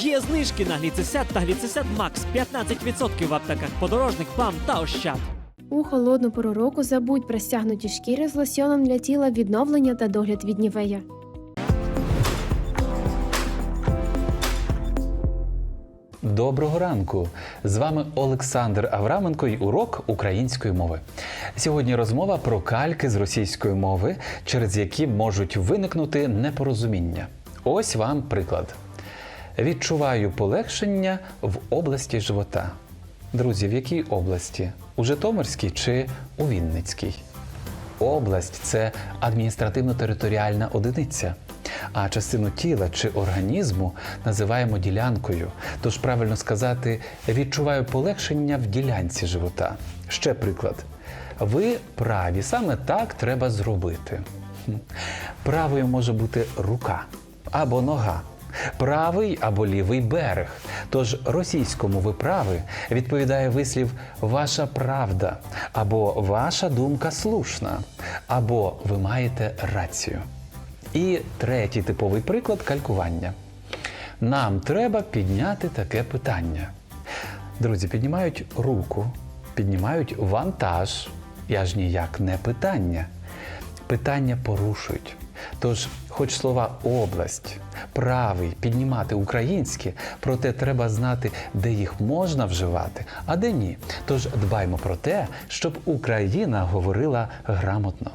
Є знижки на гліцесят та гліцесят Макс 15% в аптеках подорожник, ПАМ та Ощад. У холодну пору року забудь про стягнуті шкіри з лосьоном для тіла відновлення та догляд від нівея. Доброго ранку! З вами Олександр Авраменко і урок української мови. Сьогодні розмова про кальки з російської мови, через які можуть виникнути непорозуміння. Ось вам приклад. Відчуваю полегшення в області живота. Друзі, в якій області? У Житомирській чи у Вінницькій? Область це адміністративно-територіальна одиниця. А частину тіла чи організму називаємо ділянкою. Тож правильно сказати, відчуваю полегшення в ділянці живота. Ще приклад. Ви праві, саме так треба зробити. Правою може бути рука або нога. Правий або лівий берег. Тож російському ви праві відповідає вислів ваша правда, або ваша думка слушна, або ви маєте рацію. І третій типовий приклад калькування. Нам треба підняти таке питання. Друзі, піднімають руку, піднімають вантаж. Я ж ніяк не питання. Питання порушують. Тож, хоч слова область, правий, піднімати українське, проте треба знати, де їх можна вживати, а де ні. Тож дбаймо про те, щоб Україна говорила грамотно.